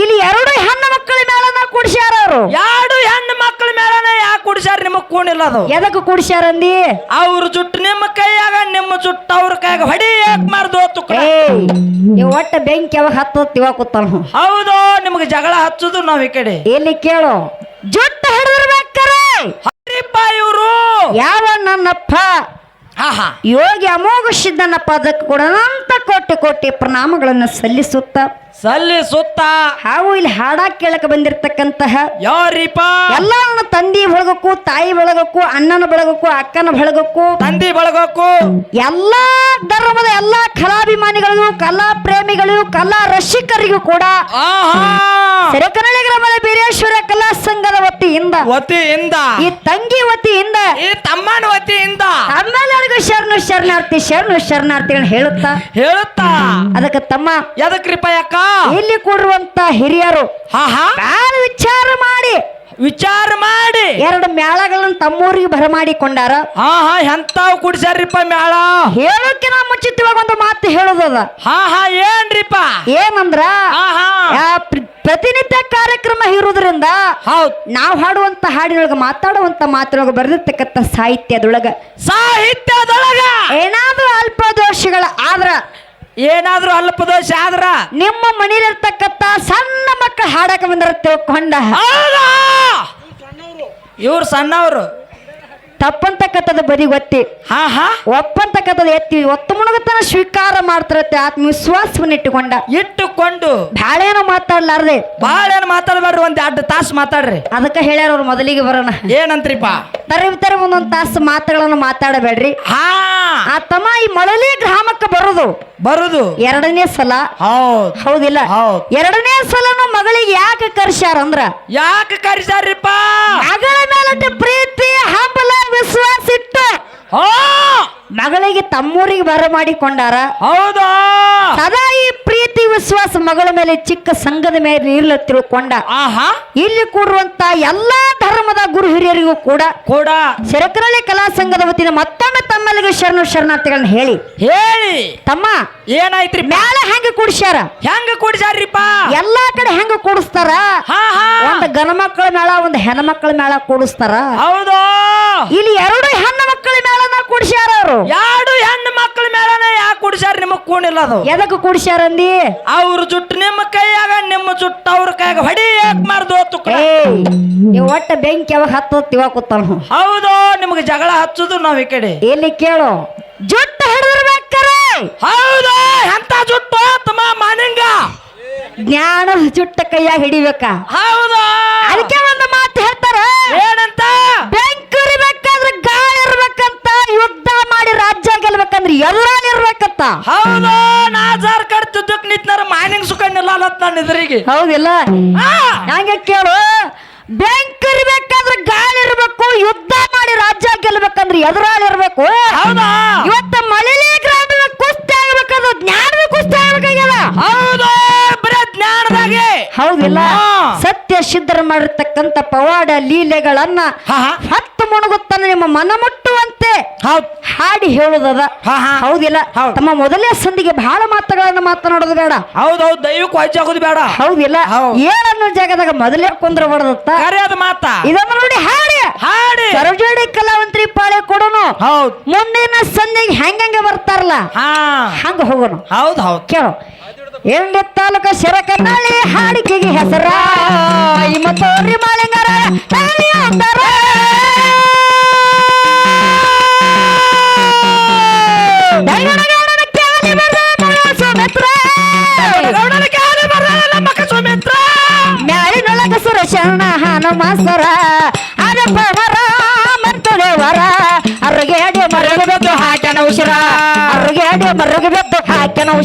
ಇಲ್ಲಿ ಎರಡು ಹೆಣ್ಣು ಮಕ್ಕಳ ಮೇಲೆ ಕುಡಿಸ್ಯಾರ ಅವರು. ಎರಡು ಹೆಣ್ಣು ಮಕ್ಕಳ ಮೇಲೆ ಯಾಕೆ ಕುಡಿಸ್ಯಾರ? ನಿಮಗ್ ಕೂಣಿಲ್ಲ ಅದು. ಎದಕ್ಕೆ ಕುಡಿಸ್ಯಾರಂದಿ? ಅವ್ರ ಜುಟ್ಟು ನಿಮ್ಮ ಕೈಯಾಗ ನಿಮ್ಮ ಜುಟ್ಟು ಅವ್ರ ಕೈಯಾಗ. ಹೊಡಿ ಯಾಕೆ ಮಾರ್ದು ಹೊತ್ತು ನೀವು ಒಟ್ಟ ಬೆಂಕಿ ಯಾವಾಗ ಹತ್ತತ್ ಇವಾಗ ಕೂತಾನ ಹೌದು ನಿಮ್ಗೆ ಜಗಳ ಹಚ್ಚುದು ನಾವ್ ಈ ಕಡೆ. ಇಲ್ಲಿ ಕೇಳು. ಜುಟ್ಟು ಹಿಡಿದಿರ್ಬೇಕಾರೆ ಹರಿಪ್ಪ ಇವರು. ಯಾವ ನನ್ನಪ್ಪ? ಯೋಗಿ ಅಮೋಘ ಸಿದ್ಧನ ಪದಕ್ಕೆ ಕೂಡ ಅನಂತ ಕೋಟಿ ಕೋಟಿ ಪ್ರಣಾಮಗಳನ್ನು ಸಲ್ಲಿಸುತ್ತ. ಸಲ್ಲಿಸುತ್ತ. ಹಾಗೂ ಇಲ್ಲಿ ಹಾಡ ಕೇಳಕ ಬಂದಿರತಕ್ಕಂತಹ ಯಾರಿಪ ಎಲ್ಲ ನನ್ನ ತಂದಿ ಬಳಗಕ್ಕೂ ತಾಯಿ ಬಳಗಕ್ಕೂ ಅಣ್ಣನ ಬಳಗಕ್ಕೂ ಅಕ್ಕನ ಬಳಗಕ್ಕೂ. ತಂದಿ ಬಳಗಕ್ಕೂ. ಎಲ್ಲಾ ಧರ್ಮದ ಎಲ್ಲಾ ಕಲಾಭಿಮಾನಿಗಳಿಗೂ ಕಲಾ ಪ್ರೇಮಿಗಳಿಗೂ ಕಲಾ ರಸಿಕರಿಗೂ ಕೂಡ. ಆಹಾ. ಗ್ರಾಮದ ಬೀರೇಶ್ವರ ಕಲಾ ಸಂಘದ ವತಿಯಿಂದ ವತಿಯಿಂದ ಈ ತಂಗಿ ವತಿಯಿಂದ ಈ ತಮ್ಮನ ವತಿಯಿಂದ ತಮ್ಮೆಲ್ಲರಿಗೂ ಶರಣು ಶರಣಾರ್ಥಿ ಶರಣು ಶರಣಾರ್ಥಿ ಹೇಳುತ್ತಾ? ಹೇಳುತ್ತಾ? ಅದಕ್ಕೆ ತಮ್ಮ ಎದಕ್ರಿಪ್ಪ ಯಾಕ ಇಲ್ಲಿ ಕೂಡಿರುವಂತ ಹಿರಿಯರು ಹಾ ಹಾ. ಬಹಳ ವಿಚಾರ ಮಾಡಿ. ವಿಚಾರ ಮಾಡಿ. ಎರಡು ಮೇಳಗಳನ್ನ ತಮ್ಮೂರಿಗೆ ಬರಮಾಡಿಕೊಂಡಾರ. ಹಾ ಹಾ ಎಂತಾವ್ ಮೇಳ ಮ್ಯಾಳ? ನಾ ಮುಂಚಿತವಾಗಿ ಒಂದು ಮಾತು ಹೇಳೋದದ. ಹಾ ಹಾ ಏನ್ರಿಪ್ಪ? ಏನಂದ್ರ ಹಾ ಹಾ. ಆ ಪ್ರ- ಪ್ರತಿನಿತ್ಯ ಇರುವುದರಿಂದ ಹೌದ್. ನಾವು ಹಾಡುವಂತ ಹಾಡಿನೊಳಗ ಮಾತಾಡುವಂತ ಮಾತಿನೊಳಗ ಬರೆದಿರ್ತಕ್ಕಂಥ ಸಾಹಿತ್ಯದೊಳಗ ಸಾಹಿತ್ಯದೊಳಗ ಏನಾದ್ರೂ ಅಲ್ಪ ದೋಷಗಳ ಆದ್ರ ಏನಾದ್ರೂ ಅಲ್ಪ ದೋಷ ಆದ್ರ ನಿಮ್ಮ ಮನೇಲಿರ್ತಕ್ಕಂಥ ಸಣ್ಣ ಮಕ್ಕಳು ಹಾಡಕ ಬಂದಿರ ತಿಳ್ಕೊಂಡ. ಇವ್ರು ಸಣ್ಣವ್ರು. ತಪ್ಪಂತಕ್ಕಂಥದ್ದು ಬದಿ ಗೊತ್ತಿ ಹಾ ಹಾ. ಒಪ್ಪಂತಕ್ಕಂಥದ್ದು ಎತ್ತಿ. ಒತ್ತು ಮುಣಗತನ ಸ್ವೀಕಾರ ಮಾಡ್ತಿರತ್ತೆ ಆತ್ಮವಿಶ್ವಾಸವನ್ನು ಇಟ್ಟುಕೊಂಡ. ಇಟ್ಟುಕೊಂಡು. ಭಾಳೇನು ಮಾತಾಡ್ಲಾರ್ದೆ. ಬಾಳೇನು ಮಾತಾಡ್ಬೇಡ್ರಿ ಒಂದ್ ಎರಡು ತಾಸು ಮಾತಾಡ್ರಿ. ಅದಕ್ಕೆ ಹೇಳ್ಯಾರ ಅವ್ರು ಮೊದಲಿಗೆ ಬರೋಣ. ಏನಂತ್ರಿಪ್ಪ ತರಿ ತರಿ ಒಂದೊಂದು ತಾಸು ಮಾತುಗಳನ್ನು ಮಾತಾಡಬೇಡ್ರಿ. ಹಾ. ಆ ತಮ್ಮ ಈ ಮಳಲಿ ಗ್ರಾಮಕ್ಕೆ ಬರೋದು. ಬರುದು. ಎರಡನೇ ಸಲ. ಹೌದ್. ಹೌದಿಲ್ಲ. ಹೌದ್. ಎರಡನೇ ಸಲನು ಮಗಳಿಗೆ ಯಾಕೆ ಕರ್ಸ್ಯಾರ ಅಂದ್ರ? ಯಾಕೆ ಕರ್ಸ್ಯಾರ್ರಿಪ್ಪ ಮಗಳ ಮೇಲೆ ಪ್ರೀತಿ ಹಂಬಲ ವಿಶ್ವಾಸ ಇಟ್ಟು ಹೋ ಮಗಳಿಗೆ ತಮ್ಮೂರಿಗೆ ಬರಮಾಡಿಕೊಂಡಾರ ಹೌದಾ? ಸದಾ ಈ ಪ್ರೀತಿ ವಿಶ್ವಾಸ ಮಗಳ ಮೇಲೆ ಚಿಕ್ಕ ಸಂಘದ ಮೇಲೆ ಇರ್ಲ ತಿಳ್ಕೊಂಡ ಆಹಾ. ಇಲ್ಲಿ ಕೂಡುವಂತ ಎಲ್ಲಾ ಧರ್ಮದ ಗುರು ಹಿರಿಯರಿಗೂ ಕೂಡ ಕೂಡ. ಸೆರಕರಳ್ಳಿ ಕಲಾ ಸಂಘದ ವತಿಯಿಂದ ಮತ್ತೊಮ್ಮೆ ತಮ್ಮಲ್ಲಿಗೆ ಶರಣು ಶರಣಾರ್ಥಿಗಳನ್ನ ಹೇಳಿ. ಹೇಳಿ. ತಮ್ಮ ಏನಾಯ್ತ್ರಿ ಮ್ಯಾಲ ಹೆಂಗ ಕೂಡಿಸ್ಯಾರ? ಹೆಂಗ ಕುಡಿಸಾರಿಪ್ಪ ಎಲ್ಲಾ ಕಡೆ ಹೆಂಗ ಕೂಡಿಸ್ತಾರ? ಹಾ ಹಾ. ಒಂದ್ ಗಣ ಮಕ್ಕಳ ಮೇಳ ಒಂದ್ ಹೆಣ್ಣ ಮಕ್ಕಳ ಮೇಳ ಕೂಡಿಸ್ತಾರ? ಹೌದು. ಇಲ್ಲಿ ಎರಡು ಹೆಣ್ಣು ಕೂಡಿಸ್ಯಾರ ಅವರು? ಎರಡು ಹೆಣ್ಣು ಮಕ್ಕಳ ಮೇಲನೆ ಯಾಕೆ ಕುಡಿಸ್ಯಾರ ನಿಮಗ್ ಕೂಣಿಲ್ಲ ಅದು? ಎದಕ್ ಕೂಡಿಸ್ಯಾರಂದಿ ಅವ್ರ ಜುಟ್ಟು ನಿಮ್ಮ ಕೈಯಾಗ ನಿಮ್ಮ ಜುಟ್ಟು ಅವ್ರ ಕೈಯಾಗ ಹೊಡಿ ಯಾಕೆ ಮಾರ್ದು ತುಕ್ಕ ಏಯ್ ಇವ್ ಒಟ್ಟ ಬೆಂಕಿ ಯಾವಾಗ ಹತ್ತತ್ ಇವಾಗ ಕೂತಾನ ಹೌದು ನಿಮ್ಗೆ ಜಗಳ ಹಚ್ಚುದು ನಾವು ಈ ಕಡೆ. ಇಲ್ಲಿ ಕೇಳು? ಜುಟ್ಟು ಹಿಡಿದಿರ್ಬೇಕಾರೆ. ಹೌದು ಎಂತ ಜುಟ್ಟು ತಮ್ಮ ಮಾನಿಂಗ? ಜ್ಞಾನ ಜುಟ್ಟ ಕೈಯಾಗ ಹಿಡಿಬೇಕಾ? ಹೌದು. ಹೌದು ನಾ ಜಾರ್ ಕಡ್ತಿದ್ದಕ್ ನಿಂತಾರ ಮಾನಿಂಗ್ ಸುಕಂಡಿಲ್ಲ ಅಲ್ಲತ್ ನನ್ನ ಎದುರಿಗೆ. ಹೌದಿಲ್ಲ? ಹಂಗೆ ಕೇಳು. ಬ್ಯಾಂಕ್ ಇರ್ಬೇಕಾದ್ರೆ ಗಾಳಿ ಇರಬೇಕು ಯುದ್ಧ ಹೌದಿಲ್ಲ? ಸತ್ಯ ಸಿದ್ಧರ ಮಾಡಿರ್ತಕ್ಕಂಥ ಪವಾಡ ಲೀಲೆಗಳನ್ನ ಹತ್ತು ಮುಣಗುತ್ತಾನ ನಿಮ್ಮ ಮನ ಮುಟ್ಟುವಂತೆ ಹೌದ್. ಹಾಡಿ ಹೇಳುದದ. ಹೌದಿಲ್ಲ? ಹೌದ್. ತಮ್ಮ ಮೊದಲೇ ಸಂದಿಗೆ ಬಹಳ ಮಾತುಗಳನ್ನ ಮಾತನಾಡೋದು ಬೇಡ. ಹೌದೌದು ದೈವಕ್ಕೂ ದೈವಕ್ಕೆ ವಜ್ಜಾಗೋದು ಬೇಡ. ಹೌದಿಲ್ಲ? ಏನನ್ನು ಜಾಗದಾಗ ಮೊದಲೇ ಕುಂದ್ರ ಬಡದತ್ತ ಮಾತ. ಇದನ್ನ ನೋಡಿ ಹಾಡಿ. ಹಾಡಿ. ಸರಜೋಡಿ ಕಲಾವಂತ್ರಿ ಪಾಳೆ ಕೊಡೋನು. ಹೌದು. ಮುಂದಿನ ಸಂದಿಗೆ ಹೆಂಗಂಗೆ ಬರ್ತಾರಲ್ಲ? ಹಂಗ ಹೋಗೋಣ ಹೌದು ಹೌದು. ಕೇಳು. ಎಲ್ಲಿ ತಾಲೂಕ ಶರಕನ್ನಳ್ಳಿ ಹಾಡಿಕೆಗೆ ಹೆಸರ. ಮತ್ತೋರಿ ಮಾಲಿಂಗರ ತಾಳಿ ಅಂತಾರ. ಮ್ಯಾಲಿನೊಳಗ ಸುರಶರಣ ಹನುಮಾಸರ ಅದಪ್ಪ ಮರ ಮಂತದೇವರ ಅರುಗೆ ಅಡಿ ಮರಗೆ ಬೆದ್ದು ಹಾಕ್ಯನ ಉಸಿರ. ಅರುಗೆ ಅಡಿ ಮರಗೆ ಬೆದ್ದು ಹಾಕ್ಯನ ಉಸಿರ.